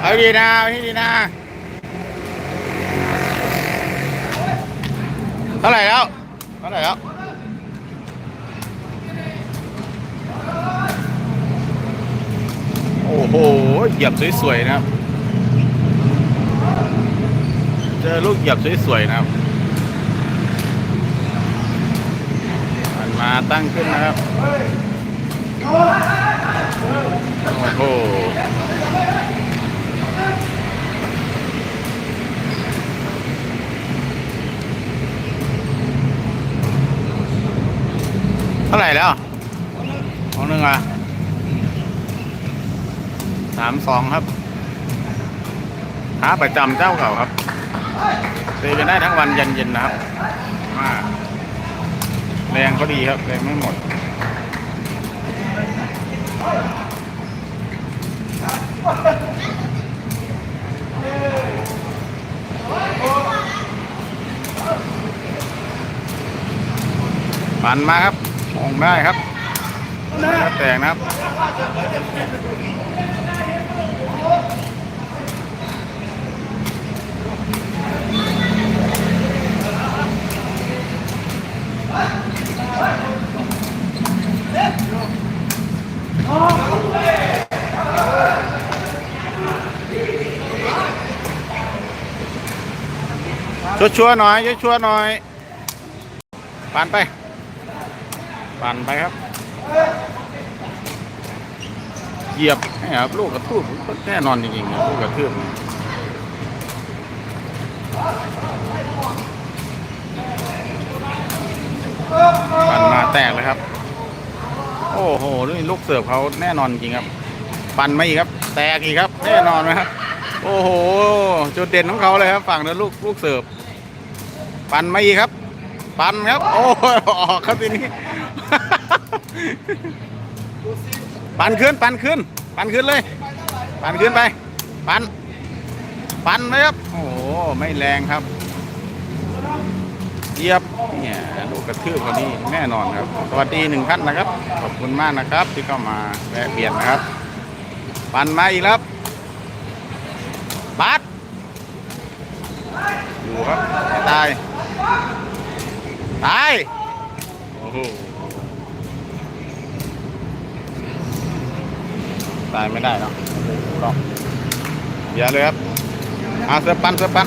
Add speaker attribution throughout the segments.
Speaker 1: เอาดีนะเอาที่ดีนะ เท่าไหร่แล้ว เท่าไหร่แล้วโอ้โห เหยียบสวยๆนะครับ เจอลูกเหยียบสวยๆนะครับ มันมาตั้งขึ้นนะครับ โอ้โห เท่าไหร่แล้วของหนึ่งอะสามสองครับ หาประจำเจ้าเก่าครับเตะกันได้ทั้งวันเย็นๆนะครับมาแรงก็ดีครับแรงไม่หมดปั่นมาครับ มองได้ครับแตกนะครับชัวหน่อยชัวร์ๆหน่อยปันไป ปั่นไปครับ เหยียบนี่ครับลูกกระทืบแน่นอนจริงๆนะลูกกระทืบปั่นมาแตกเลยครับ โอ้โหนี่ลูกเสิร์ฟเขาแน่นอนจริงครับ ปั่นมาอีกครับ แตกอีกครับ แน่นอนนะครับโอ้โห จุดเด่นของเขาเลยครับ ฝั่งนั้นลูกลูกเสิร์ฟ ปั่นมาอีกครับ ปั่นครับ โอ้ยออกครับทีนี้ ปั่นขึ้นปั่นขึ้นปั่นขึ้นเลย ปั่นขึ้นไป ปั่นปั่นเลยครับ โอ้โห ไม่แรงครับเยียบเนี่ยลูกกระทืบคนนี้แน่นอนครับ สวัสดีหนึ่งท่านนะครับ ขอบคุณมากนะครับ ที่เข้ามาแวะเบียดนะครับ ปั่นมาอีกครับปัดอยู่ครับตาย ตาย โอ้โห ตายไม่ได้เนาะลองอย่าเลยครับอาเสือปันเสือปัน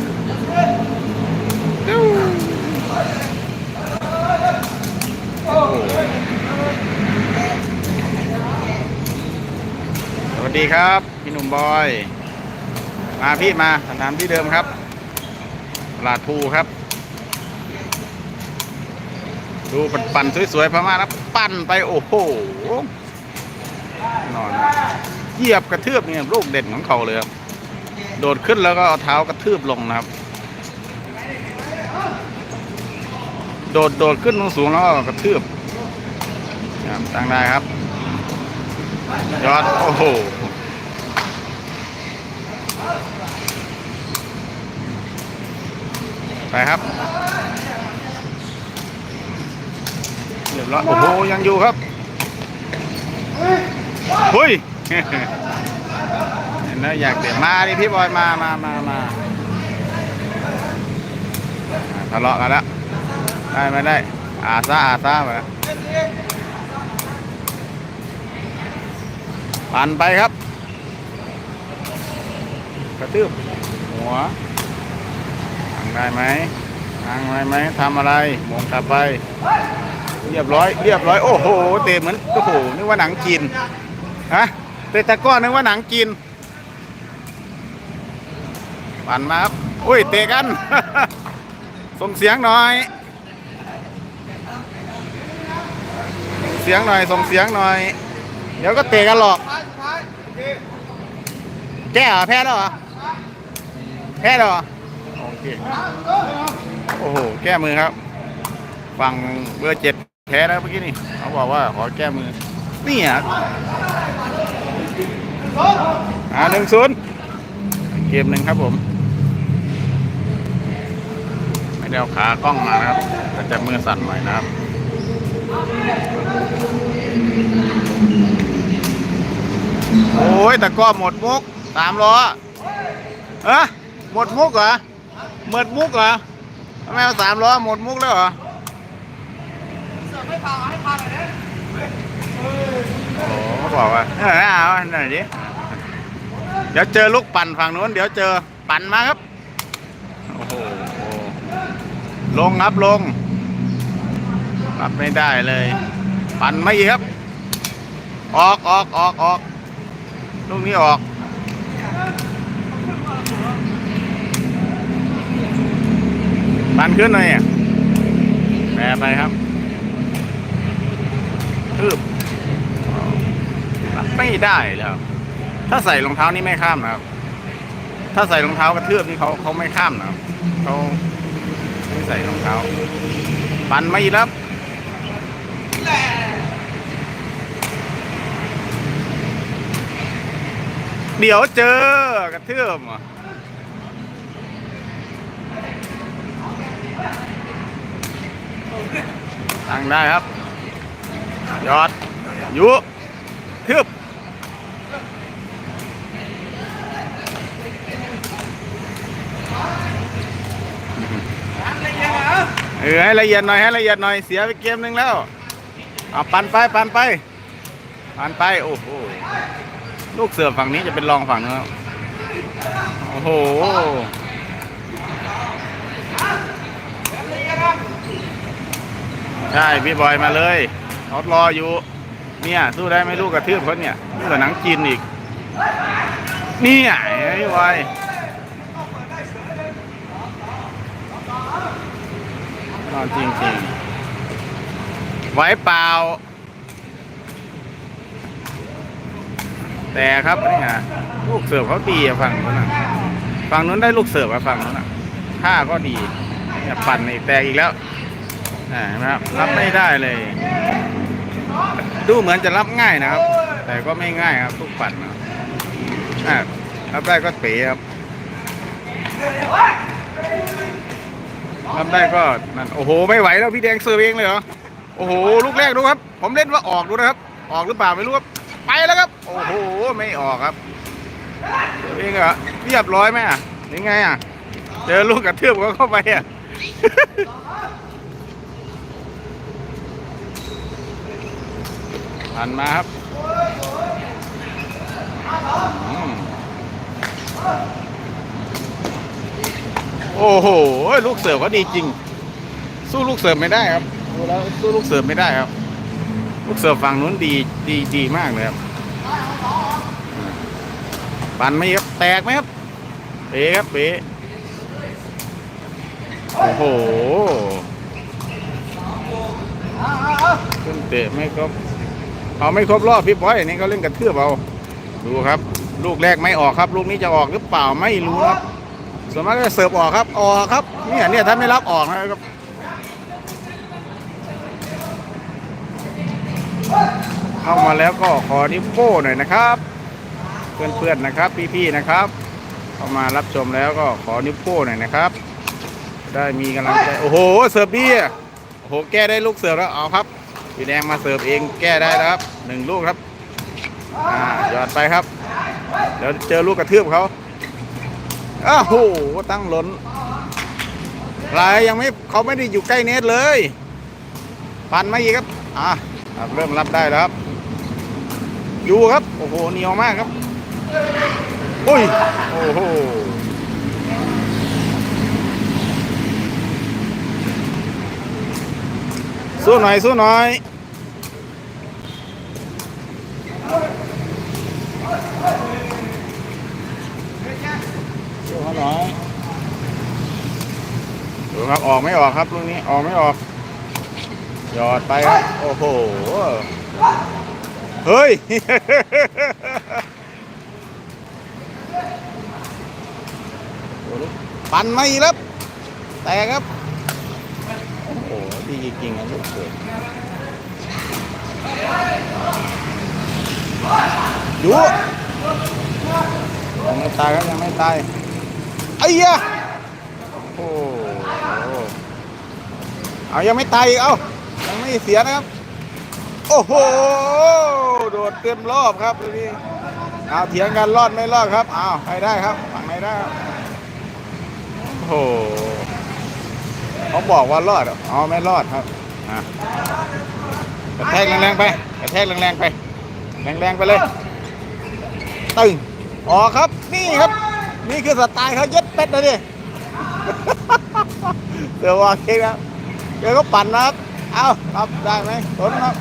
Speaker 1: สวัสดีครับ พี่หนุ่มบอย มาพี่มาสนามที่เดิมครับตลาดภูครับ ดูปั่นๆสวยๆพม่าแล้วปั่นไปโอ้โห นอนเหยียบกระทืบเนี่ยลูกเด่นของเขาเลยครับโดดขึ้นแล้วก็เอาเท้ากระทืบลงนะครับ โดดโดดขึ้นสูงแล้วก็กระทืบครับตั้งได้ครับ ยอดโอ้โหไปครับเรียบร้อยโอ้โหยังอยู่ครับ เฮ้ยเห็นแล้วอยากเดี๋ยวมาดิพี่บอยมามามามาทะเลาะกันแล้วได้ไม่ได้อาซาอาซาไปปั่นไปครับ กระตืบหัวทางได้ไหมทางได้ไหมทำอะไรมองกลับไป เรียบร้อย เรียบร้อย โอ้โห เตะเหมือน โอ้โห นึกว่าหนังจีน ฮะเตะตะก้อนนึกว่าหนังจีนปั่นมาครับ อุ้ย เตะกัน ส่งเสียงหน่อย เสียงหน่อย ส่งเสียงหน่อย เดี๋ยวก็เตะกันหรอก แก้เหรอ แพ้แล้วเหรอ แพ้แล้วเหรอ โอเค โอ้โห แก้มือครับ ฝั่งเบอร์เจ็ดแพ้แล้วเมื่อกี้นี่ เขาบอกว่าขอแก้มือ นี่อะ อ่าหนึ่งศูนย์เกมหนึ่งครับผม ไม่ได้เอาขากล้องมานะครับก็จะมือสั่นหน่อยนะครับโอ้ยแต่ก็หมดมุกสามล้อเอะหมดมุกเหรอหมดมุกเหรอทำไมเอาสามล้อหมดมุกแล้วเหรอโอ้เขาบอกว่าเออเอาหน่อยดิ เดี๋ยวเจอลูกปั่นฝั่งนู้น เดี๋ยวเจอปั่นมาครับ โอ้โห ลงครับลง รับไม่ได้เลย ปั่นไม่อีครับ ออกออกออกออกลูกนี้ออก ปั่นขึ้นหน่อยแปรไปครับคืบรับไม่ได้แล้ว ถ้าใส่รองเท้านี่ไม่ข้ามนะครับ ถ้าใส่รองเท้ากระเทือบนี่เขาเขาไม่ข้ามนะครับเขาไม่ใส่รองเท้า ปันไม่รับเดี๋ยวเจอกระเทือบอะตั้งได้ครับ ยอดยุเทึบ เออให้ละเอียดหน่อยให้ละเอียดหน่อยเสียไปเกมหนึ่งแล้วเอาปันไปปันไปปันไปโอ้โหลูกเสือฝั่งนี้จะเป็นรองฝั่งนู้นครับโอ้โหใช่พี่บอยมาเลยเขารออยู่ เนี่ยสู้ได้ไหมลูกกระทืบเขาเนี่ยนี่กับหนังจีนอีก เนี่ยพี่บอย นอนจริงจริงไหวเปล่า แต่ครับนี่ยลูกเสิร์ฟเขาดีอะฝั่งนู้นฝั่งนู้นได้ลูกเสิร์ฟฝั่งนู้นท่าก็ดีเนี่ยปั่นอีกแตกอีกแล้วนะครับรับไม่ได้เลย ดูเหมือนจะรับง่ายนะครับ แต่ก็ไม่ง่ายครับทุกปัดนนะครับอ่ารับได้ก็เป๋ครับ รับได้ก็นั่นโอ้โหไม่ไหวแล้วพี่แดงเสิร์เองเลยเหรอโอ้โหลูกแรกดูครับ ผมเล่นว่าออกดูนะครับ ออกหรือเปล่าไม่รู้ครับไปแล้วครับ โอ้โหไม่ออกครับเสิร์เองเหรอเรียบร้อยไหมอะยังไงอะเจอลูกกระเทือบก็เข้าไปอะผ่านมาครับ โอ้โห ลูกเสิร์ฟเขาดีจริง สู้ลูกเสิร์ฟไม่ได้ครับดูแล้วสู้ลูกเสิร์ฟไม่ได้ครับ ลูกเสิร์ฟฝั่งนู้นดีดีดีมากเลยครับปั่นไหมครับแตกไหมครับเป๋ครับเป๋โอ้โหขึ้นเตะไม่ครบเอาไม่ครบรอบพี่บอยนี่เขาเล่นกระเทือบเอาดูครับ ลูกแรกไม่ออกครับ ลูกนี้จะออกหรือเปล่าไม่รู้ครับ ส่วนมากจะเสิร์ฟออกครับ ออกครับ เนี่ยเนี่ยถ้าไม่รับออกนะครับเข้ามาแล้วก็ขอนิ้วโป้หน่อยนะครับ เพื่อนๆนะครับ พี่ๆนะครับ เข้ามารับชมแล้วก็ขอนิ้วโป้หน่อยนะครับ ได้มีกำลังใจโอ้โหเสิร์ฟดีอะโอ้โหแก้ได้ลูกเสิร์ฟแล้วเอาครับพี่แดงมาเสิร์ฟเองแก้ได้แล้วครับหนึ่งลูกครับอ่าหยอดไปครับเดี๋ยวเจอลูกกระทืบเขา อ้าวโหตั้งหล้นลายยังไม่เขาไม่ได้อยู่ใกล้เน็ตเลยปันมาอีกครับ อ่าครับเริ่มรับได้แล้วครับ อยู่ครับ โอ้โหเหนียวมากครับอุ้ยโอ้โหสู้หน่อยสู้หน่อยสู้เขา หน่อยดูครับออกไม่ออกครับลูกนี้ออกไม่ออก หยอดไปครับโอ้โห เฮ้ย ปันไม่รับแตกครับ โอ้โหดีจริงๆนะลูกเสืออยู่ยังไม่ตายครับยังไม่ตายไอ้ยะโอ้โหเอายังไม่ตายอีกเอ้ายังไม่เสียนะครับ โอ้โห โดดเต็มรอบครับดูดิเอาเถียงกันรอดไม่รอดครับเอาใครได้ครับฝั่งไหนได้ครับโหเขาบอกว่ารอดอ๋อไม่รอดครับอะกระแทกแรงๆไปกระแทกแรงๆไป แรงๆไปเลยตึงอ๋อครับนี่ครับ นี่คือสไตล์เขาเย็ดเป็ดนะดิเดี๋ยวว่าเค้กครับเดี๋ยวก็ปั่นนะครับ เอารับได้ไหมทนครับ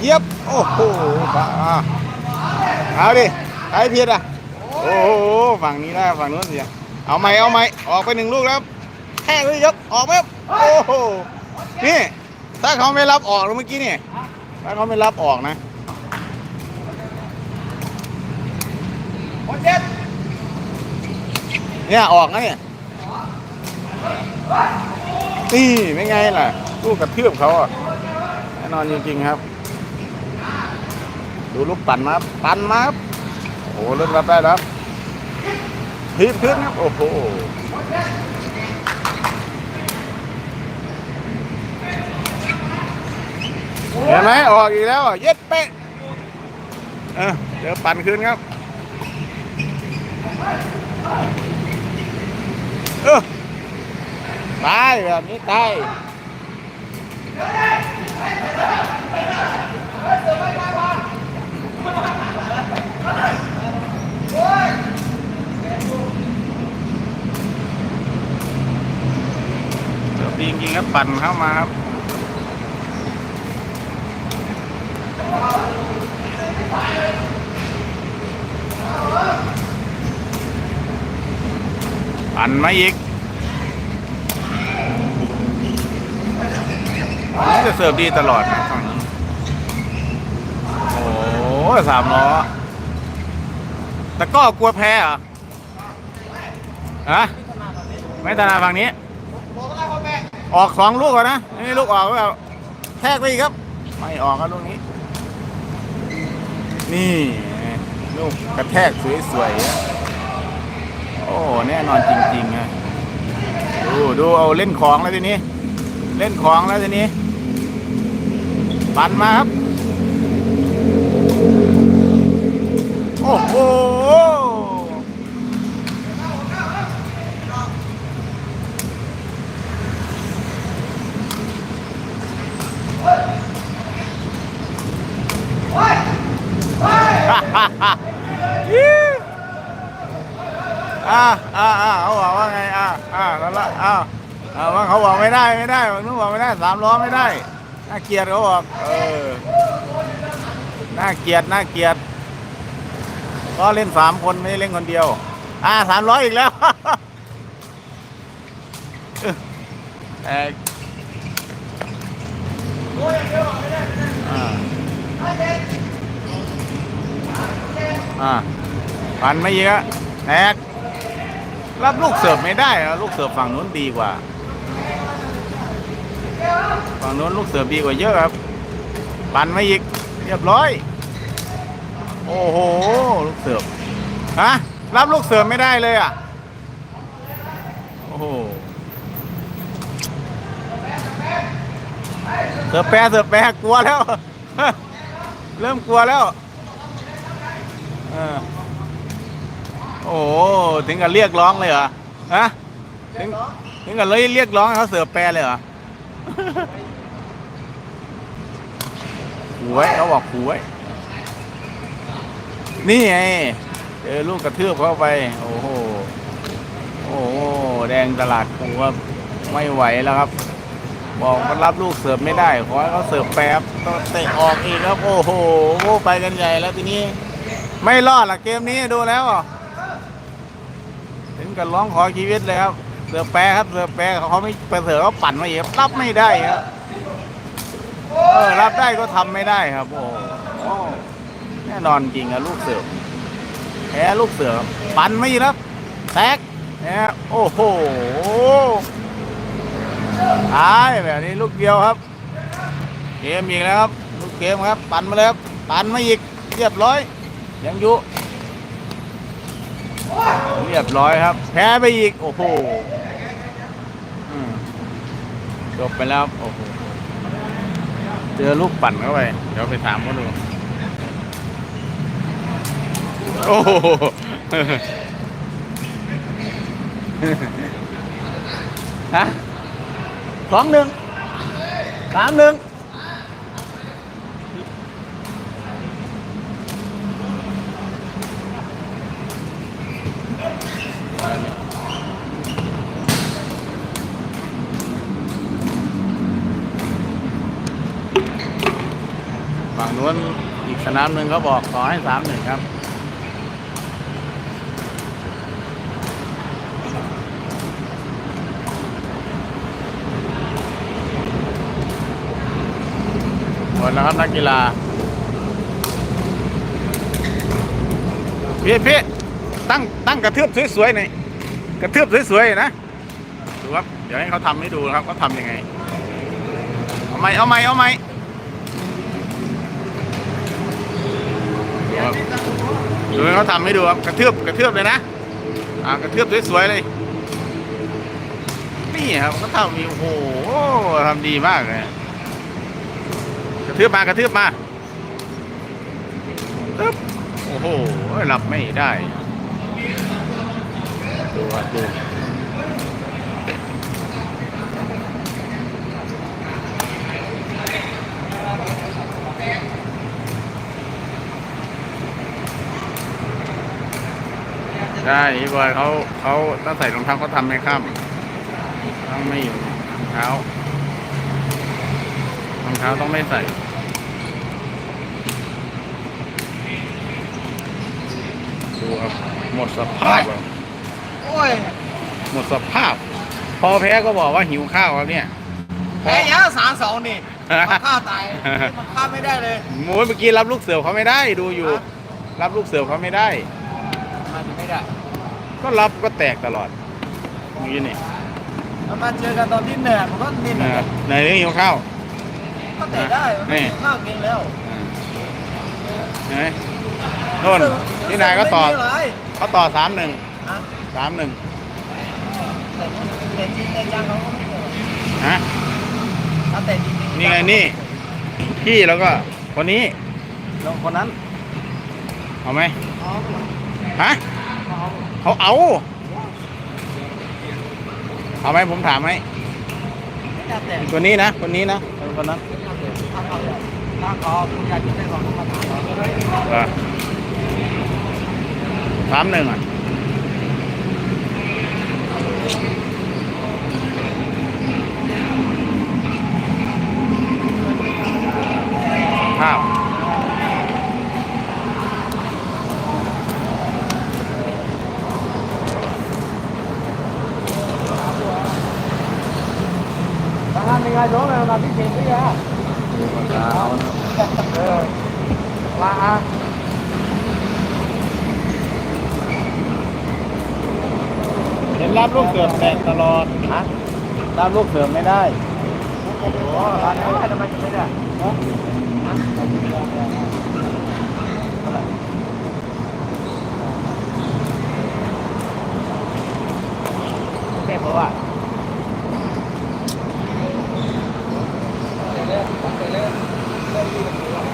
Speaker 1: เยียบ โอ้โหอะเอาดิใครผิดอะ โอ้โห ฝั่งนี้ได้ฝั่งนู้นเสีย เอาไหมเอาไหมออกไปหนึ่งลูกแล้วครับแค่เลยครับออกไหมโอ้โห นี่ถ้าเขาไม่รับออกล้วเมื่อกี้นี่ถ้าเขาไม่รับออกนะเเนี่ยออกนะเนี่ยนี่ไม่ไงล่ะลูกกระเทือบเขาอะแน่นอนจริงๆครับ ดูลูกปั่นมาปั่นมาโอ้โหเริ่มรับได้แล้วครับพีบขึ้นครับโอ้โหเห็นไหมออกอีกแล้วอะเย็ดเป๊ะเออเดี๋ยวปั่นขึ้นครับ ตายแบบนี้ตายเดี๋ยวดีจริงๆครับปั่นเข้ามาครับ ปั่นมาอีกอันนี้จะเสิร์ฟดีตลอดนะฝั่งนี้โอ้โหสามล้อแต่ก็กลัวแพ้เหรอฮะไม่ถนัดฝั่งนี้ ออกสองลูกก่อนนะนี่ลูกออกแล้วแทกไปอีกครับ ไม่ออกครับลูกนี้ นี่ ลูกกระแทกสวยๆอะ โอ้แน่นอนจริงๆนะดูดูเอาเล่นของแล้วทีนี้ เล่นของแล้วทีนี้ ปั่นมาครับ โอ้โห อ่าอ่าอ่าเขาบอกว่าไงอ่าอ่าแล้วละอ่าอ่าว่าเขาบอกไม่ได้ไม่ได้ฝั่งนู้นบอกไม่ได้สามล้อไม่ได้น่า เกลียดเขาบอกเออน่าเกลียดน่าเกลียดก็เล่นสามคนไม่ได้เล่นคนเดียว อ่าสามร้อยอีกแล้วเอออ่าอ่าปันไม่เยอะแตกรับลูกเสิร์ฟไม่ได้อลูกเสิร์ฟฝั่งนู้นดีกว่า ฝั่งนู้นลูกเสิร์ฟดีกว่าเยอะครับ ปันไม่อีก เรียบร้อย โอ้โห ลูกเสิร์ฟฮะรับลูกเสิร์ฟไม่ได้เลยอะ โอ้โห เสิร์ฟแปรเสิร์ฟแปรกลัวแล้ว เริ่มกลัวแล้วอโอ้โห ถึงกับเรียกร้องเลยเหรอ ฮะ ถึงถึงกับเลยเรียกร้องเขาเสิร์ฟแปรเลยเหรอ หวยเขาบอกหวย นี่ไงเจอลูกกระเทือบเข้าไป โอ้โห โอ้โห แดงตลาดกูว่าไม่ไหวแล้วครับ บอกมันรับลูกเสิร์ฟไม่ได้ ขอให้เขาเสิร์ฟแป๊บต้องเตะออกอีกครับ โอ้โห ไปกันใหญ่แล้วทีนี้ ไม่รอดละเกมนี้ดูแล้ว ถึงกับร้องขอชีวิตเลยครับ เสือแปรครับเสือแปรเขาไม่ไปเสือเขาปั่นมาเองรับไม่ได้ครับเออรับได้ก็ทำไม่ได้ครับ โอ้โหแน่นอนจริงอะลูกเสือแพ้ลูกเสือปั่นไม่ครับแตกนี่ยโอ้โหตายแบบนี้ลูกเดียวครับ เกมอีกแล้วครับลูกเกมครับ ปั่นมาเลยครับปั่นมาอีกเรียบร้อย ยังอยู่ เรียบร้อยครับ แพ้ไปอีก โอ้โหจบไปแล้วโอ้โหเจอลูกปั่นเข้าไป เดี๋ยวไปถามเขาดู โอ้โหฮะสองหนึ่งสามหนึ่งนู้นอีกส นามหนึ่งเขาบอกขอให้สามหนึ่งครับหมดแล้วครับนักกีฬาพี่พี่ตั้งตั้งกระเทือบสวยๆหน่อยกระเทือบสวยๆนะดูครับเดี๋ยวให้เขาทำให้ดูนะครับเขาทำยังไง เอาไหมเอาไหมเอาไหมดู ครับดูเขาทำให้ดูครับกระเทือบกระเทือบเลยนะอ่ากระเทือบสวยๆเลยนี่ครับเขาทำมีโอ้โหทำดีมากเลยกระเทือบมากระเทือบมาตึ๊บโอ้โหหลับไม่ได้ดูครับดู ใช่พี่บอยเขาเขาต้องใส่รองเท้าเขาทำไม่ข้ามต้องไม่อยู่รองเท้ารองเท้าต้องไม่ใส่ดูครับหมดสภาพครับ
Speaker 2: โอ้ย
Speaker 1: หมดสภาพ พอแพ้ก็บอกว่าหิวข้าวครับเนี่ย
Speaker 2: แพ้ยาสามสองนี่มันฆ่าตายมันฆ่าไม่ได้เลย
Speaker 1: โอ้ยเมื่อกี้รับลูกเสือเขาไม่ได้ดูอยู่ รับลูกเสือเขาไม่ได้
Speaker 2: มันไม่ได้
Speaker 1: ก็รับก็แตกตลอดอย่างนี้นี่
Speaker 2: แล้วมาเจอกันตอนที่เหนื่อยมันก็นิดห
Speaker 1: เอ
Speaker 2: นึ่ง
Speaker 1: อไหนเรื่องหิวข้าว
Speaker 2: ก็เตะได้มันไม่ข้าวกินแล้ว
Speaker 1: เห็นไหมโน่นที่นายก็ต่อ
Speaker 2: ไม่มีอะไร
Speaker 1: เขาต่อสามหนึ่ง
Speaker 2: ฮะ
Speaker 1: สามหนึ่ง
Speaker 2: แต่แต่จริงในจังเขาก็ไม่เกี่ยว
Speaker 1: ฮะ
Speaker 2: ถ้าแต่จริงๆ
Speaker 1: นี่ไงนี่พี่แล้วก็คนนี้แล้วคนนั้น เอาไหม
Speaker 2: เขา
Speaker 1: ฮะ
Speaker 2: เขา
Speaker 1: เอา เอาไหมผมถามไหม
Speaker 2: ตั
Speaker 1: วนี้นะคนนี้นะคนนั้น
Speaker 2: สามหนึ่งอะขาคุณอยากจะได้ของเขามาถามเรา
Speaker 1: เออสามหนึ่งอะภาพ
Speaker 2: ทางานเป็นไงโดนอะไรมาที่เก่งด้วยอะเออลา
Speaker 1: เห็นรับลู กเสือแตกตลอด
Speaker 2: ฮะ
Speaker 1: รับลูกเสือไม่ได้
Speaker 2: โอ้โหร้านไหนทำไมถึงไม่ได้เก็บเพราะว่า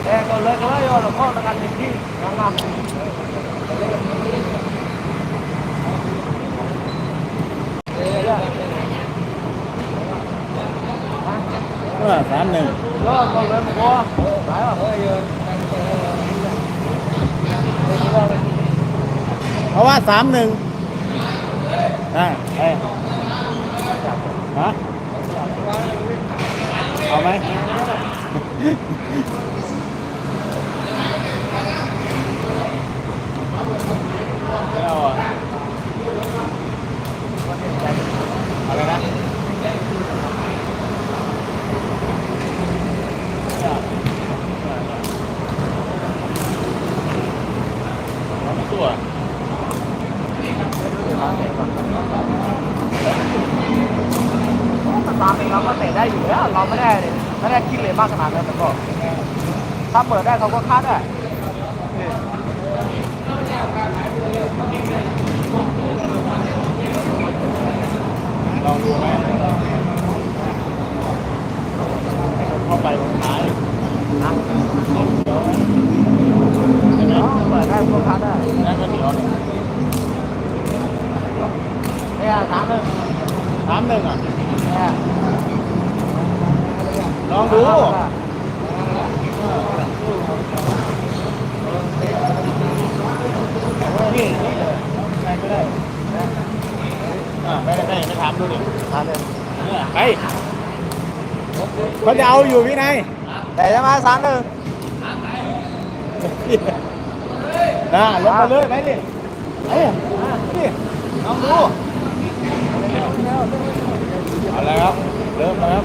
Speaker 2: เอ้ก็เลยก็เลยหลวงพ่อทำงานที่งานงาน
Speaker 1: เออสามหนึ่ง
Speaker 2: ก็ก็เลยหลวงพ่อหายว่าเฮ้ย
Speaker 1: เพราะว่า สามหนึ่งอ่าเอ้ยฮะเอาไหมเอาอะอะไรนะน้ำตัว
Speaker 2: ตามเองเราก็เตะได้อยู่แล้วเราไม่ได้ไม่ได้คิดเลยมากขนาดนั้นแต่ก็ถ้าเปิดได้เขาก็คาดได้
Speaker 1: ลองดูไหมเข้า ไปตรงท้าย
Speaker 2: นะ
Speaker 1: ใช่ไหม
Speaker 2: เปิดได้ก็คาดได้
Speaker 1: แล้วก็เหนียวเนี่ย
Speaker 2: เนี่ยถามเลย
Speaker 1: สามหนึ่งอะ
Speaker 2: ถ
Speaker 1: ลองดู
Speaker 2: นี่ใช่ไม่ได้
Speaker 1: อ่าไม่ได้ไม่ได้ถามดูดิ
Speaker 2: ทานเลย
Speaker 1: ไป เขาจะเอาอยู่พี่นาย
Speaker 2: แต่จะมาสามหนึ่ง
Speaker 1: นะลงมาเลยไปดิไปดิลองดูเอาละครับ เริ่มแล้วครับ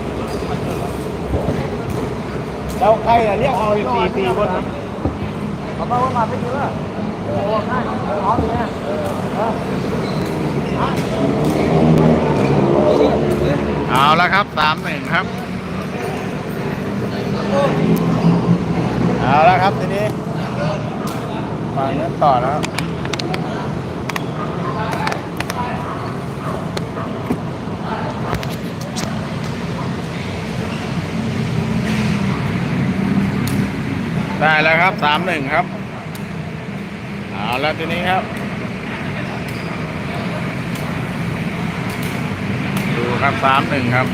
Speaker 1: เราใครอะเรียกเอาอีกสี่สี่คน
Speaker 2: เขาบอกว่ามาไม่เยอะโอ้ง่ายเอาอย่างเงี้ย
Speaker 1: เอาแล้วครับสามหนึ่งครับ เอาแล้วครับทีนี้ฟังกันต่อแล้วครับได้แล้วครับสามหนึ่งครับ เอาแล้วทีนี้ครับ ดูครับสามหนึ่งครับ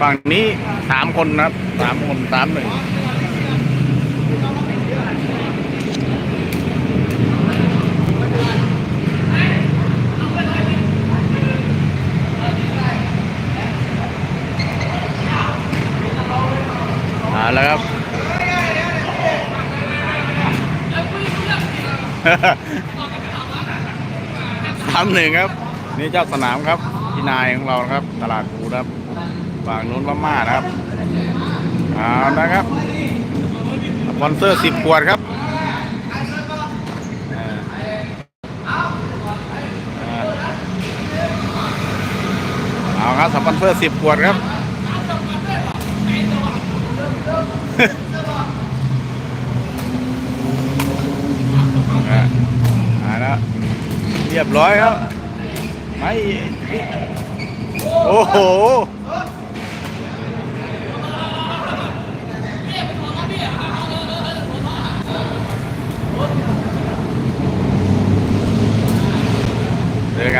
Speaker 1: ฝั่งนี้สามคนนะครับสามคนสามหนึ่งเอาแล้วครับ สามหนึ่งครับ นี่เจ้าสนามครับพี่นายของเราครับ ตลาดภูครับ ฝั่งนู้นพม่านะครับเอานะครับสปอนเซอร์สิบขวดครับอ่าอ่าเอาครับสปอนเซอร์สิบขวดครับอ่าอ่าแล้วเรียบร้อยครับ ไม่ โอ้โห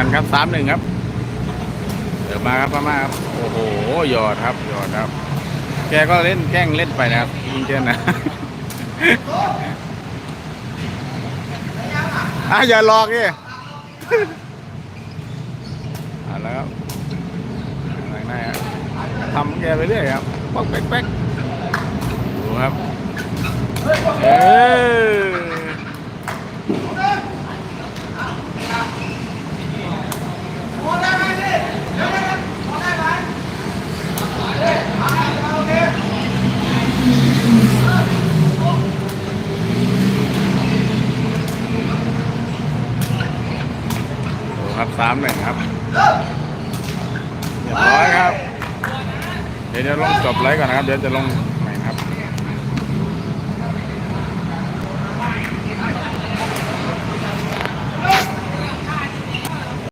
Speaker 1: กันครับสามหนึ่งครับเดี๋ยวมาครับพม่าครับโอ้โหหยอดครับหยอดครับ แกก็เล่นแกล้งเล่นไปนะครับยิงเจนนะอะอย่าหลอกดิอะแล้วครับไหน้าครับทำแกไปเรื่อยครับป๊อกแป๊กแป๊กดูครับเออ สามหนึ่งครับเรียบร้อยครับ เดี๋ยวจะลงจบไลฟ์ก่อนนะครับ เดี๋ยวจะลง